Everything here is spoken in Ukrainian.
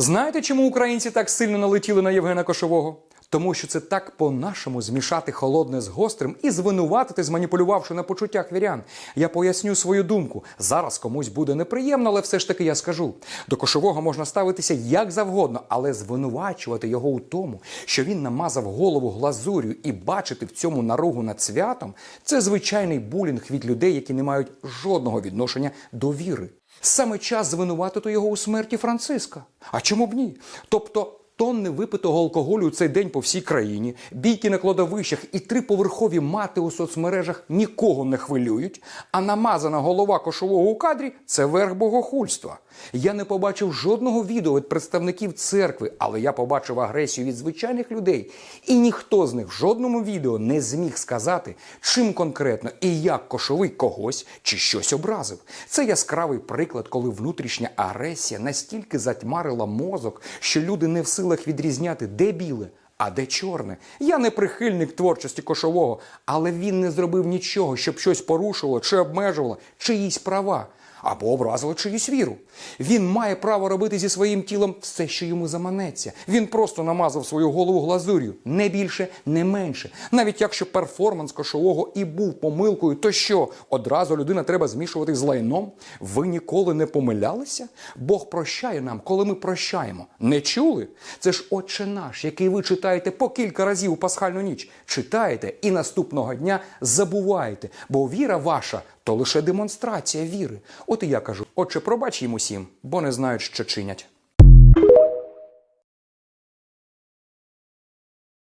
Знаєте, чому українці так сильно налетіли на Євгена Кошового? Тому що це так по-нашому змішати холодне з гострим і звинуватити, зманіпулювавши на почуттях вірян. Я поясню свою думку. Зараз комусь буде неприємно, але все ж таки я скажу. До кошового можна ставитися як завгодно, але звинувачувати його у тому, що він намазав голову глазур'ю і бачити в цьому наругу над святом це звичайний булінг від людей, які не мають жодного відношення до віри. Саме час звинуватити його у смерті Франциска. А чому б ні? Тобто. Тонни випитого алкоголю у цей день по всій країні, бійки на кладовищах і триповерхові мати у соцмережах нікого не хвилюють, а намазана голова кошового у кадрі це верх богохульства. Я не побачив жодного відео від представників церкви, але я побачив агресію від звичайних людей. І ніхто з них в жодному відео не зміг сказати, чим конкретно і як кошовий когось чи щось образив. Це яскравий приклад, коли внутрішня агресія настільки затьмарила мозок, що люди не в силах відрізняти, де біле. А де чорне? Я не прихильник творчості кошового, але він не зробив нічого, щоб щось порушувало чи обмежувало чиїсь права або образило чиюсь віру. Він має право робити зі своїм тілом все, що йому заманеться. Він просто намазав свою голову глазур'ю, не більше, не менше. Навіть якщо перформанс кошового і був помилкою, то що одразу людина треба змішувати з лайном? Ви ніколи не помилялися? Бог прощає нам, коли ми прощаємо. Не чули? Це ж Отче наш, який ви читаєте по кілька разів у пасхальну ніч. Читаєте і наступного дня забуваєте, бо віра ваша то лише демонстрація віри. От і я кажу: Отче, пробач їм усім, бо не знають, що чинять.